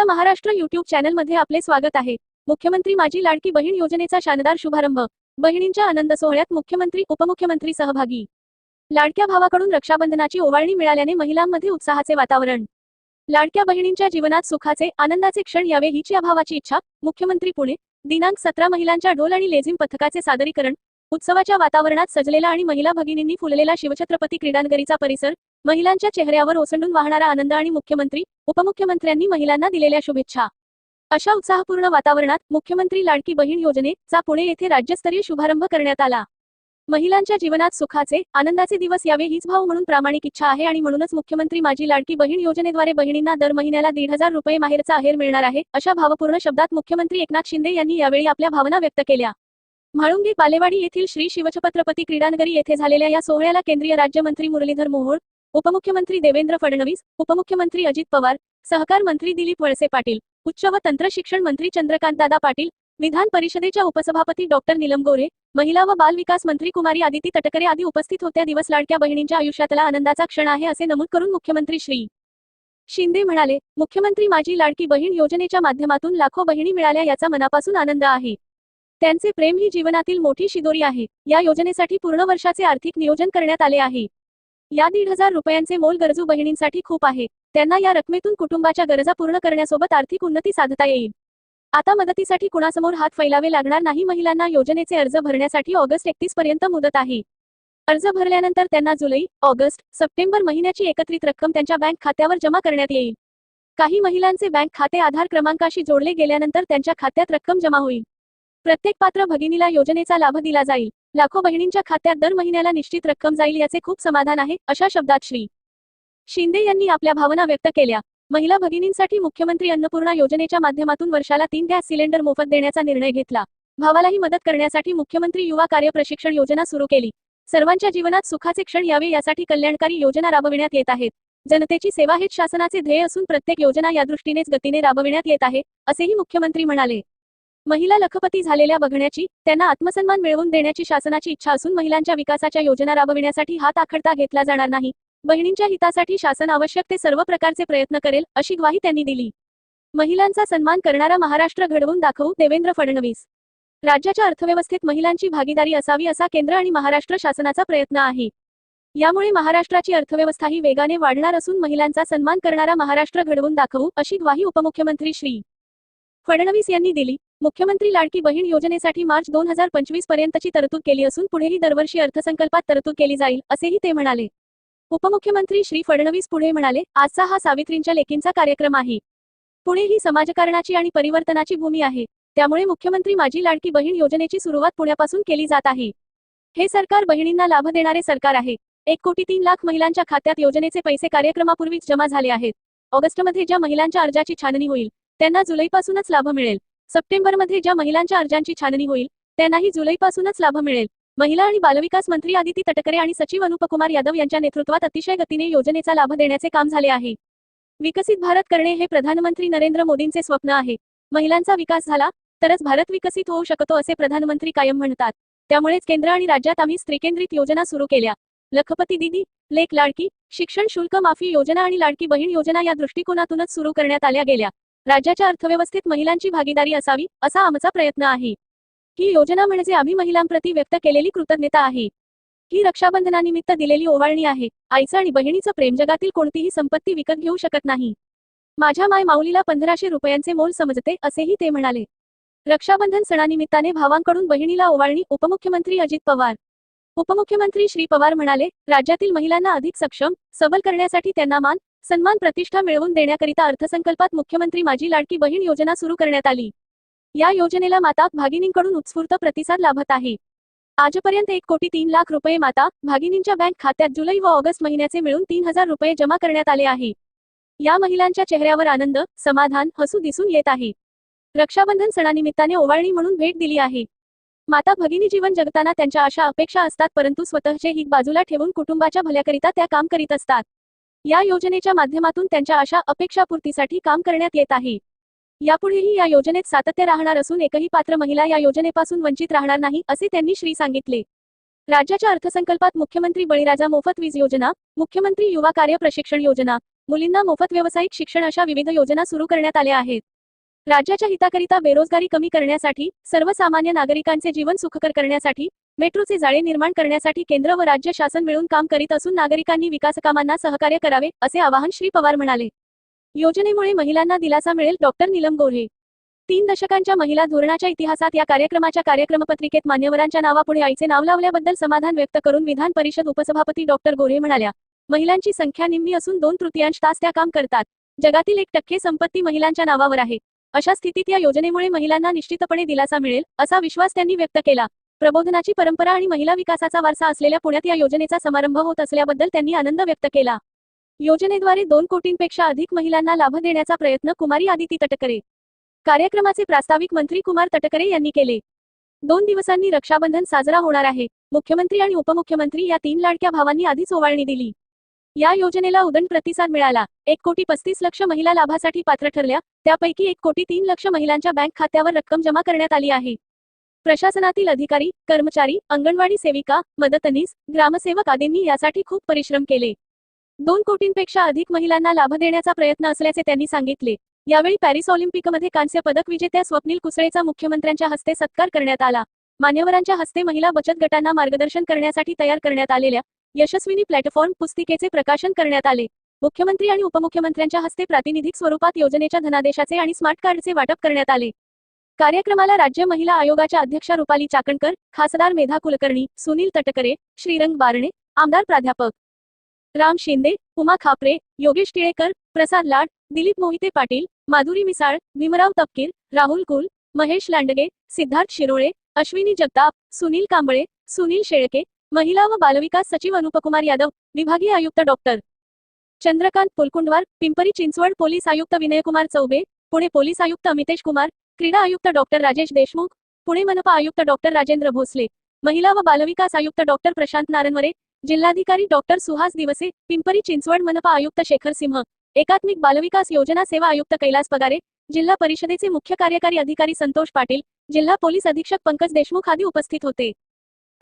आपला महाराष्ट्र युट्यूब चॅनलमध्ये आपले स्वागत आहे. मुख्यमंत्री माझी लाडकी बहीण योजनेचा शानदार शुभारंभ. बहिणींच्या आनंद सोहळ्यात मुख्यमंत्री उपमुख्यमंत्री सहभागी. लाडक्या भावाकडून रक्षाबंधनाची ओवाळणी मिळाल्याने महिलांमध्ये उत्साहाचे वातावरण. लाडक्या बहिणींच्या जीवनात सुखाचे आनंदाचे क्षण यावे हीच या भावाची इच्छा मुख्यमंत्री पुणे. दिनांक सतरा महिलांच्या ढोल आणि लेझिम पथकाचे सादरीकरण. उत्सवाच्या वातावरणात सजलेला आणि महिला भगिनींनी फुललेला शिवछत्रपती क्रीडांगरीचा परिसर. महिलांच्या चेहऱ्यावर ओसंडून वाहणारा आनंद आणि मुख्यमंत्री उपमुख्यमंत्र्यांनी महिलांना दिलेल्या शुभेच्छा. अशा उत्साहपूर्ण वातावरणात मुख्यमंत्री लाडकी बहीण योजनेचा पुणे येथे राज्यस्तरीय शुभारंभ करण्यात आला. महिलांच्या जीवनात सुखाचे आनंदाचे दिवस यावे हीच भाव म्हणून प्रामाणिक इच्छा आहे आणि म्हणूनच मुख्यमंत्री माझी लाडकी बहीण योजनेद्वारे बहिणींना दर महिन्याला दीड हजार रुपये माहेरचा आहेर मिळणार आहे अशा भावपूर्ण शब्दात मुख्यमंत्री एकनाथ शिंदे यांनी यावेळी आपल्या भावना व्यक्त केल्या. म्हाळुंगी बालेवाडी येथील श्री शिवछत्रपती क्रीडानगरी येथे झालेल्या या सोहळ्याला केंद्रीय राज्यमंत्री मुरलीधर मोहोळ उपमुख्यमंत्री देवेंद्र फडणवीस उपमुख्यमंत्री अजित पवार सहकार मंत्री दिलीप वळसे पाटील उच्च व तंत्र शिक्षण मंत्री चंद्रकांतदादा पाटील विधान परिषदेच्या उपसभापती डॉक्टर नीलम गोरे महिला व बाल विकास मंत्री कुमारी आदिती तटकरे आदी उपस्थित होत्या. दिवस लाडक्या बहिणींच्या आयुष्यातला आनंदाचा क्षण आहे असे नमूद करून मुख्यमंत्री श्री. शिंदे म्हणाले मुख्यमंत्री माझी लाडकी बहीण योजनेच्या माध्यमातून लाखो बहिणी मिळाल्या याचा मनापासून आनंद आहे. त्यांचे प्रेम ही जीवनातील मोठी शिदोरी आहे. या योजनेसाठी पूर्ण वर्षाचे आर्थिक नियोजन करण्यात आले आहे. या दीड हजार रुपयांचे मोल गरजू बहिणींसाठी खूप आहे. त्यांना या रकमेतून कुटुंबाच्या गरजा पूर्ण करण्यासोबत आर्थिक उन्नती साधता येईल. आता मदतीसाठी कुणासमोर हात फैलावे लागणार नाही महिलांना योजनेचे अर्ज भरण्यासाठी ऑगस्ट एकतीस पर्यंत मुदत आहे. अर्ज भरल्यानंतर त्यांना जुलै ऑगस्ट सप्टेंबर महिन्याची एकत्रित रक्कम त्यांच्या बँक खात्यावर जमा करण्यात येईल. काही महिलांचे बँक खाते आधार क्रमांकाशी जोडले गेल्यानंतर त्यांच्या खात्यात रक्कम जमा होईल. प्रत्येक पात्र भगिनीला योजनेचा लाभ दिला जाईल. लाखो बहिणींच्या खात्यात दर महिन्याला निश्चित रक्कम जाईल याचे खूप समाधान आहे अशा शब्दात श्री. शिंदे यांनी आपल्या भावना व्यक्त केल्या. महिला भगिनींसाठी मुख्यमंत्री अन्नपूर्णा योजनेच्या माध्यमातून वर्षाला तीन गॅस सिलेंडर मोफत देण्याचा निर्णय घेतला. भावालाही मदत करण्यासाठी मुख्यमंत्री युवा कार्य प्रशिक्षण योजना सुरू केली. सर्वांच्या जीवनात सुखाचे क्षण यावे यासाठी कल्याणकारी योजना राबविण्यात येत आहेत. जनतेची सेवा हेच शासनाचे ध्येय असून प्रत्येक योजना या दृष्टीनेच गतीने राबविण्यात येत आहे असेही मुख्यमंत्री म्हणाले. महिला लखपती झालेल्या बघण्याची त्यांना आत्मसन्मान मिळवून देण्याची शासनाची इच्छा असून महिलांच्या विकासाच्या योजना राबविण्यासाठी हात आखडता घेतला जाणार नाही. बहिणींच्या हितासाठी शासन आवश्यक ते सर्व प्रकारचे प्रयत्न करेल अशी ग्वाही त्यांनी दिली. महिलांचा सन्मान करणारा महाराष्ट्र घडवून दाखवू देवेंद्र फडणवीस. राज्याच्या अर्थव्यवस्थेत महिलांची भागीदारी असावी असा केंद्र आणि महाराष्ट्र शासनाचा प्रयत्न आहे. यामुळे महाराष्ट्राची अर्थव्यवस्था ही वेगाने वाढणार असून महिलांचा सन्मान करणारा महाराष्ट्र घडवून दाखवू अशी ग्वाही उपमुख्यमंत्री श्री. फडणवीस यांनी दिली. मुख्यमंत्री लाडकी बहीण योजनेसाठी मार्च दोन हजार पंचवीस पर्यंतची तरतूद केली असून पुढेही दरवर्षी अर्थसंकल्पात तरतूद केली जाईल असेही ते म्हणाले. उपमुख्यमंत्री श्री फडणवीस पुढे म्हणाले आजचा हा सावित्रींच्या लेकींचा कार्यक्रम आहे. पुणे ही समाजकारणाची आणि परिवर्तनाची भूमी आहे. त्यामुळे मुख्यमंत्री माझी लाडकी बहीण योजनेची सुरुवात पुण्यापासून केली जात आहे. हे सरकार बहिणींना लाभ देणारे सरकार आहे. एक कोटी तीन लाख महिलांच्या खात्यात योजनेचे पैसे कार्यक्रमापूर्वीच जमा झाले आहेत. ऑगस्टमध्ये ज्या महिलांच्या अर्जाची छाननी होईल त्यांना जुलैपासूनच लाभ मिळेल. सप्टेंबरमध्ये ज्या महिलांच्या अर्जांची छाननी होईल त्यांनाही जुलैपासूनच लाभ मिळेल. महिला आणि बालविकास मंत्री आदिती तटकरे आणि सचिव अनुपकुमार यादव यांच्या नेतृत्वात अतिशय गतीने योजनेचा लाभ देण्याचे काम झाले आहे. विकसित भारत करणे हे प्रधानमंत्री नरेंद्र मोदींचे स्वप्न आहे. महिलांचा विकास झाला तरच भारत विकसित होऊ शकतो असे प्रधानमंत्री कायम म्हणतात. त्यामुळेच केंद्र आणि राज्यात आम्ही स्त्रीकेंद्रित योजना सुरू केल्या. लखपती दिदी लेख लाडकी शिक्षण शुल्क माफी योजना आणि लाडकी बहीण योजना या दृष्टिकोनातूनच सुरू करण्यात आल्या गेल्या. राज्याच्या अर्थव्यवस्थेत महिलांची भागीदारी असावी असा आमचा प्रयत्न आहे. ही योजना म्हणजे आम्ही महिलांप्रती व्यक्त केलेली कृतज्ञता आहे. ही रक्षाबंधनानिमित्त दिलेली ओवाळणी आहे. आईचं आणि बहिणीचं प्रेम जगातील कोणतीही संपत्ती विकत घेऊ शकत नाही. माझ्या माय माऊलीला पंधराशे रुपयांचे मोल समजते असेही ते म्हणाले. रक्षाबंधन सणानिमित्ताने भावांकडून बहिणीला ओवाळणी उपमुख्यमंत्री अजित पवार. उपमुख्यमंत्री श्री पवार म्हणाले राज्यातील महिलांना अधिक सक्षम सबल करण्यासाठी त्यांना मान सन्मान प्रतिष्ठा मिळवून देण्याकरिता अर्थसंकल्पात मुख्यमंत्री माझी लाडकी बहीण योजना सुरू करण्यात आली. या योजनेला माता भागिनींकडून उत्स्फूर्त प्रतिसाद लाभत आहे. आजपर्यंत एक कोटी तीन लाख रुपये माता भागिनींच्या बँक खात्यात जुलै व ऑगस्ट महिन्याचे मिळून तीन हजार रुपये जमा करण्यात आले आहे. या महिलांच्या चेहऱ्यावर आनंद समाधान हसू दिसून येत आहे. रक्षाबंधन सणानिमित्ताने ओवाळणी म्हणून भेट दिली आहे. माता भगिनी जीवन जगताना त्यांच्या अशा अपेक्षा असतात परंतु स्वतःचे हित बाजूला ठेवून कुटुंबाच्या भल्याकरिता त्या काम करीत असतात. या योजनेच्या माध्यमातून त्यांच्या अशा अपेक्षापूर्तीसाठी काम करण्यात येत आहे. यापुढेही या योजनेत सातत्य राहणार असून एकही पात्र महिला या योजनेपासून वंचित राहणार नाही असे त्यांनी श्री सांगितले. राज्याच्या अर्थसंकल्पात मुख्यमंत्री बळीराजा मोफत वीज योजना मुख्यमंत्री युवा कार्य प्रशिक्षण योजना मुलींना मोफत व्यावसायिक शिक्षण अशा विविध योजना सुरू करण्यात आल्या आहेत. राज्याच्या हिताकरिता बेरोजगारी कमी करण्यासाठी सर्वसामान्य नागरिकांचे जीवन सुखकर करण्यासाठी मेट्रोचे जाळे निर्माण करण्यासाठी केंद्र व राज्य शासन मिळून काम करीत असून नागरिकांनी विकासकामांना सहकार्य करावे असे आवाहन श्री पवार म्हणाले. योजनेमुळे महिलांना दिलासा मिळेल डॉक्टर नीलम गोऱ्हे. तीन दशकांच्या महिला धोरणाच्या इतिहासात या कार्यक्रमाच्या कार्यक्रमपत्रिकेत मान्यवरांच्या नावापुढे आईचे नाव लावल्याबद्दल समाधान व्यक्त करून विधान परिषद उपसभापती डॉक्टर गोऱ्हे म्हणाल्या महिलांची संख्या निम्मी असून दोन तृतीयांश तास त्या काम करतात. जगातील एक टक्के संपत्ती महिलांच्या नावावर आहे. अशा स्थितीत या योजनेमुळे महिलांना निश्चितपणे दिलासा मिळेल असा विश्वास त्यांनी व्यक्त केला. प्रबोधनाची परंपरा आणि महिला विकासाचा वारसा असलेल्या पुण्यात या योजनेचा समारंभ होत असल्याबद्दल त्यांनी आनंद व्यक्त केला. योजनेद्वारे दोन कोटींपेक्षा अधिक महिलांना लाभ देण्याचा प्रयत्न कुमारी आदिती तटकरे कार्यक्रमाचे प्रास्ताविक मंत्री कुमार तटकरे यांनी केले. दोन दिवसांनी रक्षाबंधन साजरा होणार आहे. मुख्यमंत्री आणि उपमुख्यमंत्री या तीन लाडक्या भावांनी आधीच ओवाळणी दिली. या योजनेला उदंड प्रतिसाद मिळाला. एक कोटी पस्तीस लक्ष महिला लाभासाठी पात्र ठरल्या. त्यापैकी एक कोटी तीन लक्ष महिलांच्या बँक खात्यावर रक्कम जमा करण्यात आली आहे. प्रशासनातील अधिकारी कर्मचारी अंगणवाडी सेविका मदतनीस ग्रामसेवक आदींनी यासाठी खूप परिश्रम केले. दोन कोटींपेक्षा अधिक महिलांना लाभ देण्याचा प्रयत्न असल्याचे त्यांनी सांगितले. यावेळी पॅरिस ऑलिम्पिकमध्ये कांस्य पदक विजेत्या स्वप्नील कुसळेचा मुख्यमंत्र्यांच्या हस्ते सत्कार करण्यात आला. मान्यवरांच्या हस्ते महिला बचत गटांना मार्गदर्शन करण्यासाठी तयार करण्यात आलेल्या यशस्विनी प्लॅटफॉर्म पुस्तिकेचे प्रकाशन करण्यात आले. मुख्यमंत्री आणि उपमुख्यमंत्र्यांच्या हस्ते प्रातिनिधिक स्वरूपात योजनेच्या धनादेशाचे आणि स्मार्ट कार्डचे वाटप करण्यात आले. कार्यक्रमाला राज्य महिला आयोगाच्या अध्यक्षा रुपाली चाकणकर खासदार मेधा कुलकर्णी सुनील तटकरे श्रीरंग बारणे आमदार प्राध्यापक राम शिंदे उमा खापरे योगेश टिळेकर प्रसाद लाड दिलीप मोहिते पाटील माधुरी मिसाळ भीमराव तपकीर राहुल कुल महेश लांडगे सिद्धार्थ शिरोळे अश्विनी जगताप सुनील कांबळे सुनील शेळके महिला व बालविकास सचिव अनुपकुमार यादव विभागीय आयुक्त डॉक्टर चंद्रकांत पुलकुंडवार पिंपरी चिंचवड पोलीस आयुक्त विनयकुमार चौबे पुणे पोलीस आयुक्त अमितेश कुमार क्रीडा आयुक्त डॉक्टर राजेश देशमुख पुणे मनपा आयुक्त डॉक्टर राजेंद्र भोसले महिला व बालविकास आयुक्त डॉक्टर प्रशांत नारनवरे जिल्हाधिकारी डॉक्टर सुहास दिवसे पिंपरी चिंचवड मनपा आयुक्त शेखर सिंह एकात्मिक बालविकास योजना सेवा आयुक्त कैलास पगारे जिल्हा परिषदेचे मुख्य कार्यकारी अधिकारी संतोष पाटील जिल्हा पोलीस अधीक्षक पंकज देशमुख आदी उपस्थित होते.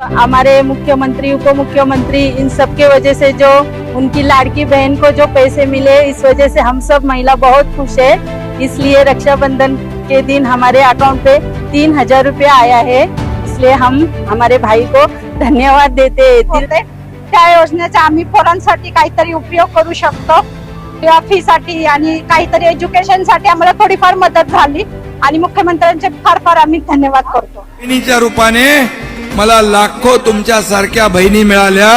हमारे मुख्यमंत्री उप मुख्यमंत्री इन सब के वजह से जो उनकी लाड़की बहन को जो पैसे मिले इस वजह से हम सब महिला बहुत खुश है इसलिए रक्षाबंधन के दिन हमारे अकाउंट पे तीन हजार रुपया आया है इसलिए हम हमारे भाई को धन्यवाद देते हैं। त्या योजनेचा आम्ही पोरांसाठी काहीतरी उपयोग करू शकतो. किंवा फी साठी आणि काहीतरी एज्युकेशनसाठी आम्हाला थोडीफार मदत झाली. आणि मुख्यमंत्र्यांचे फार फार आम्ही धन्यवाद करतो. बहिणीच्या रूपाने मला लाखो तुमच्या सारख्या बहिणी मिळाल्या.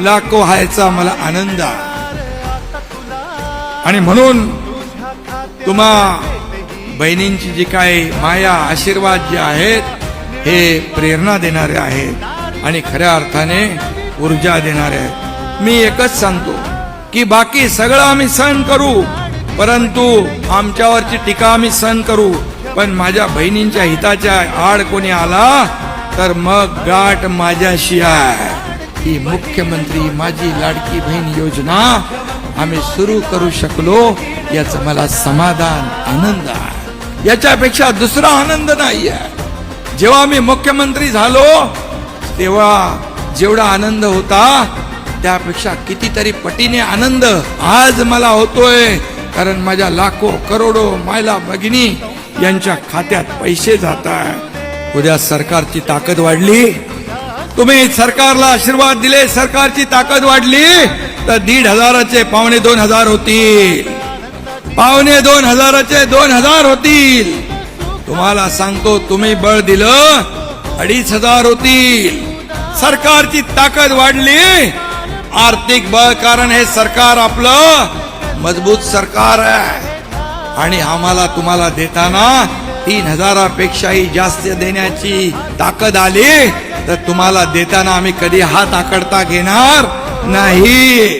लाखो व्हायचा मला आनंद आहे. आणि म्हणून तुम्हा बहिणींची जी काही माया आशीर्वाद जे आहेत हे प्रेरणा देणारे आहेत आणि खऱ्या अर्थाने ऊर्जा देणारे आहेत. मी एकच सांगतो की बाकी सगळं आम्ही सहन करू परंतु आमच्यावरची टीका आम्ही सहन करू. पण माझ्या बहिणींच्या हिताच्या आड कोणी आला तर मग गाठ माझ्याशी आहे. ही मुख्यमंत्री माझी लाडकी बहीण योजना आम्ही सुरू करू शकलो याचं मला समाधान आनंद आहे. याच्यापेक्षा दुसरा आनंद नाही आहे जेव्हा मी मुख्यमंत्री झालो तेव्हा जेवढा आनंद होता त्यापेक्षा कितीतरी पटीने आनंद आज मला होतोय. कारण माझ्या लाखो करोडो मायला भगिनी यांच्या खात्यात पैसे जात आहे उद्या सरकारची ताकद वाढली. तुम्ही सरकारला आशीर्वाद दिले सरकारची ताकद वाढली तर दीड हजाराचे पावणे दोन हजार होतील. पावणे दोन हजाराचे दोन हजार होतील. तुम्हाला सांगतो तुम्ही बळ दिलं अडीच हजार होतील. सरकारची ताकद वाढली. आर्थिक बळ कारण हे सरकार आपलं मजबूत सरकार आहे. आणि आम्हाला तुम्हाला देताना तीन हजारापेक्षाही जास्त देण्याची ताकद आली तर तुम्हाला देताना आम्ही कधी हात आकडता घेणार नाही.